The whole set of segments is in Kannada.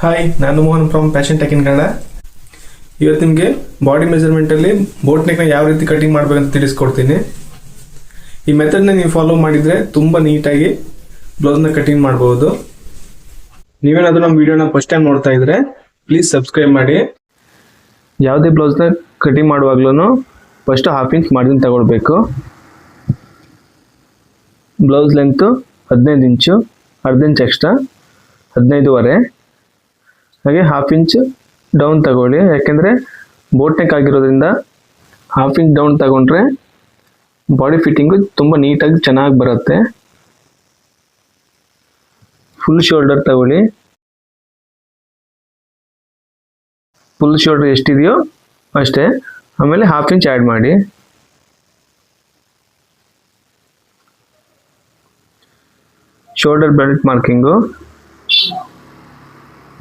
ಹಾಯ್ ನಾನು Mohan from passion tech in Kannada ಇವತ್ತು ನಿಮಗೆ ಬಾಡಿ ಮೆಜರ್ಮೆಂಟಲ್ಲಿ ಬೋಟ್ ನೆಕ್ನ ಯಾವ ರೀತಿ ಕಟಿಂಗ್ ಮಾಡಬೇಕಂತ ತಿಳಿಸ್ಕೊಡ್ತೀನಿ. ಈ ಮೆಥಡ್ನ ನೀವು ಫಾಲೋ ಮಾಡಿದರೆ ತುಂಬ ನೀಟಾಗಿ ಬ್ಲೌಸ್ನ ಕಟಿಂಗ್ ಮಾಡ್ಬೋದು. ನೀವೇನಾದ್ರೂ ನಮ್ಮ ವಿಡಿಯೋನ ಫಸ್ಟ್ ಟೈಮ್ ನೋಡ್ತಾ ಇದ್ರೆ ಪ್ಲೀಸ್ ಸಬ್ಸ್ಕ್ರೈಬ್ ಮಾಡಿ. ಯಾವುದೇ ಬ್ಲೌಸ್ನ ಕಟಿಂಗ್ ಮಾಡುವಾಗ್ಲೂ ಫಸ್ಟ್ ಹಾಫ್ ಇಂಚ್ ಮಾರ್ಜಿನ್ ತಗೊಳ್ಬೇಕು. ಬ್ಲೌಸ್ ಲೆಂತು ಹದಿನೈದು ಇಂಚು ಅರ್ಧ ಇಂಚ್ ಎಕ್ಸ್ಟ್ರಾ ಹದಿನೈದುವರೆ. ಹಾಗೆ ಹಾಫ್ ಇಂಚ್ ಡೌನ್ ತಗೊಳ್ಳಿ. ಯಾಕೆಂದರೆ ಬೋಟ್ ನೆಕ್ ಆಗಿರೋದ್ರಿಂದ ಹಾಫ್ ಇಂಚ್ ಡೌನ್ ತಗೊಂಡ್ರೆ ಬಾಡಿ ಫಿಟ್ಟಿಂಗು ತುಂಬ ನೀಟಾಗಿ ಚೆನ್ನಾಗಿ ಬರುತ್ತೆ. ಫುಲ್ ಶೋಲ್ಡರ್ ತಗೊಳ್ಳಿ. ಫುಲ್ ಶೋಲ್ಡರ್ ಎಷ್ಟಿದೆಯೋ ಅಷ್ಟೇ. ಆಮೇಲೆ ಹಾಫ್ ಇಂಚ್ ಆ್ಯಡ್ ಮಾಡಿ. ಶೋಲ್ಡರ್ ಬೆಲ್ಟ್ ಮಾರ್ಕಿಂಗು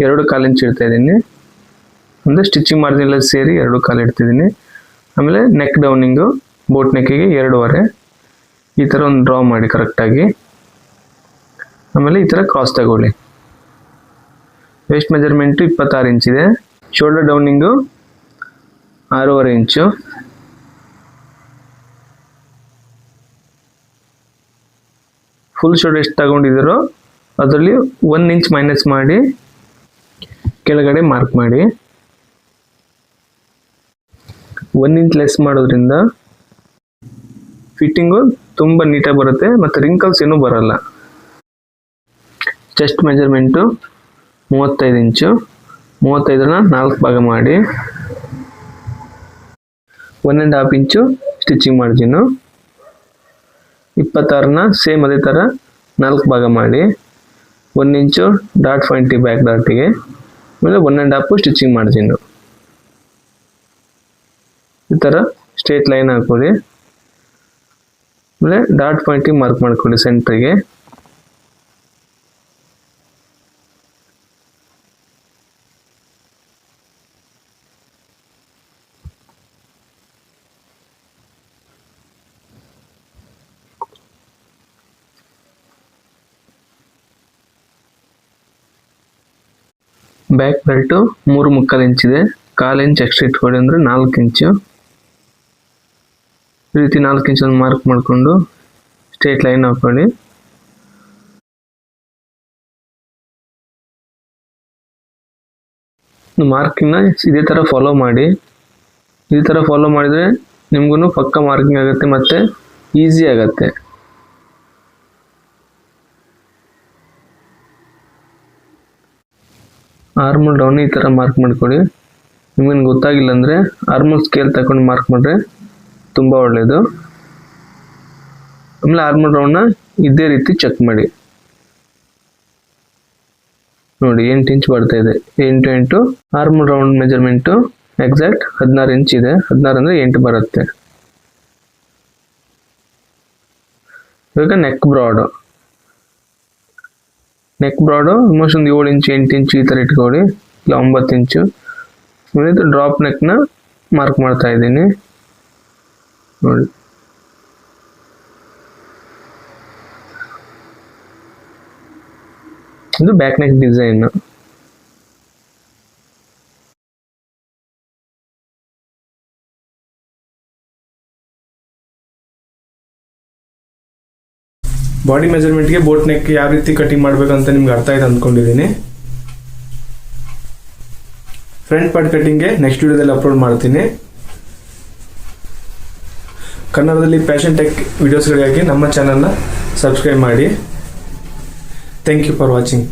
ಎರಡು ಕಾಲು ಇಂಚ್ ಇಡ್ತಾ ಇದ್ದೀನಿ. ಅಂದರೆ ಸ್ಟಿಚಿಂಗ್ ಮಾರ್ಜಿನೆಲ್ಲ ಸೇರಿ ಎರಡು ಕಾಲು ಇಡ್ತಿದ್ದೀನಿ. ಆಮೇಲೆ ನೆಕ್ ಡೌನಿಂಗು ಬೋಟ್ ನೆಕ್ಕಿಗೆ ಎರಡೂವರೆ. ಈ ಥರ ಒಂದು ಡ್ರಾ ಮಾಡಿ ಕರೆಕ್ಟಾಗಿ ಆಮೇಲೆ ಈ ಥರ ಕ್ರಾಸ್ ತಗೊಳ್ಳಿ. ವೇಸ್ಟ್ ಮೆಜರ್ಮೆಂಟು ಇಪ್ಪತ್ತಾರು ಇಂಚಿದೆ ಶೋಲ್ಡರ್ ಡೌನಿಂಗು ಆರೂವರೆ ಇಂಚು. ಫುಲ್ ಶೋಲ್ಡರ್ ಎಷ್ಟು ತಗೊಂಡಿದ್ದೀರೋ ಅದರಲ್ಲಿ ಒನ್ ಇಂಚ್ ಮೈನಸ್ ಮಾಡಿ ಕೆಳಗಡೆ ಮಾರ್ಕ್ ಮಾಡಿ. ಒನ್ ಇಂಚ್ ಲೆಸ್ ಮಾಡೋದ್ರಿಂದ ಫಿಟ್ಟಿಂಗು ತುಂಬ ನೀಟಾಗಿ ಬರುತ್ತೆ ಮತ್ತು ರಿಂಕಲ್ಸ್ ಏನೂ ಬರಲ್ಲ. ಚೆಸ್ಟ್ ಮೆಜರ್ಮೆಂಟು ಮೂವತ್ತೈದು ಇಂಚು ಮೂವತ್ತೈದನ್ನ ನಾಲ್ಕು ಭಾಗ ಮಾಡಿ. One and half inch stitching margin ಇಪ್ಪತ್ತಾರನ್ನ same ಅದೇ ಥರ ನಾಲ್ಕು ಭಾಗ ಮಾಡಿ. One inch dot point back ಡಾಟಿಗೆ ಆಮೇಲೆ ಒನ್ ಆ್ಯಂಡ್ ಹಾಫು ಸ್ಟಿಚಿಂಗ್ ನಾವು ಈ ಥರ ಸ್ಟ್ರೇಟ್ ಲೈನ್ ಹಾಕೊಳ್ಳಿ ಆಮೇಲೆ ಡಾಟ್ ಪಾಯಿಂಟಿಗೆ ಮಾರ್ಕ್ ಮಾಡ್ಕೊಳ್ಳಿ ಸೆಂಟ್ರಿಗೆ ಬ್ಯಾಕ್ ಬೆಲ್ಟು ಮೂರು ಮುಕ್ಕಾಲು ಇಂಚಿದೆ ಕಾಲು ಇಂಚ್ ಎಕ್ಸ್ಟ್ರಾ ಇಟ್ಕೊಳ್ಳಿ ಅಂದರೆ ನಾಲ್ಕು ಇಂಚು ಈ ರೀತಿ ನಾಲ್ಕು ಇಂಚನ್ನು ಮಾರ್ಕ್ ಮಾಡಿಕೊಂಡು ಸ್ಟ್ರೇಟ್ ಲೈನ್ ಹಾಕೊಳ್ಳಿ. ಮಾರ್ಕಿಂಗ್ನ ಇದೇ ಥರ ಫಾಲೋ ಮಾಡಿ. ಇದೇ ಥರ ಫಾಲೋ ಮಾಡಿದರೆ ನಿಮಗೂ ಪಕ್ಕ ಮಾರ್ಕಿಂಗ್ ಆಗುತ್ತೆ ಮತ್ತು ಈಸಿ ಆಗುತ್ತೆ. ಆರ್ಮಲ್ ಡೌನ್ ಈ ಥರ ಮಾರ್ಕ್ ಮಾಡ್ಕೊಳ್ಳಿ. ನಿಮಗೆ ಗೊತ್ತಾಗಿಲ್ಲ ಅಂದರೆ ಆರ್ಮಲ್ ಸ್ಕೇಲ್ ತಗೊಂಡು ಮಾರ್ಕ್ ಮಾಡಿದ್ರೆ ತುಂಬ ಒಳ್ಳೆಯದು ಆಮೇಲೆ ಆರ್ಮಲ್ ರೌಂಡ್ನ ಇದೇ ರೀತಿ ಚೆಕ್ ಮಾಡಿ. ನೋಡಿ, ಎಂಟು ಇಂಚ್ ಬರ್ತಾ ಇದೆ. ಎಂಟು ಎಂಟು ಆರ್ಮಲ್ ರೌಂಡ್ ಮೆಜರ್ಮೆಂಟು ಎಕ್ಸಾಕ್ಟ್ ಹದಿನಾರು ಇಂಚ್ ಇದೆ. ಹದಿನಾರು ಅಂದರೆ ಎಂಟು ಬರುತ್ತೆ. ಇವಾಗ neck broad neck broad almost ಒಂದು ಏಳು ಇಂಚು ಎಂಟು ಇಂಚು ಈ ಥರ ಇಟ್ಕೊಳ್ಳಿ ಇಲ್ಲ ಒಂಬತ್ತು ಇಂಚು ಆಮೇಲೆ ಇದು ಡ್ರಾಪ್ ನೆಕ್ನ ಮಾರ್ಕ್ ಮಾಡ್ತಾ ಇದ್ದೀನಿ. ನೋಡಿ. ಇದು ಬ್ಯಾಕ್ ನೆಕ್ ಡಿಸೈನ್ ಬಾಡಿ ಮೆಜರ್ಮೆಂಟ್ಗೆ ಬೋಟ್ ನೆಕ್ ಯಾವ ರೀತಿ ಕಟಿಂಗ್ ಮಾಡಬೇಕಂತ ನಿಮ್ಗೆ ಅರ್ಥ ಆಯ್ತು ಅಂದ್ಕೊಂಡಿದ್ದೀನಿ. ಫ್ರಂಟ್ ಪಾರ್ಟ್ ಕಟಿಂಗ್ಗೆ ನೆಕ್ಸ್ಟ್ ವಿಡಿಯೋದಲ್ಲಿ ಅಪ್ಲೋಡ್ ಮಾಡ್ತೀನಿ. ಕನ್ನಡದಲ್ಲಿ ಪ್ಯಾಷನ್ ಟೆಕ್ ವಿಡಿಯೋಸ್ಗಳಿಗಾಗಿ ನಮ್ಮ ಚಾನಲ್ನ ಸಬ್ಸ್ಕ್ರೈಬ್ ಮಾಡಿ. Thank you for watching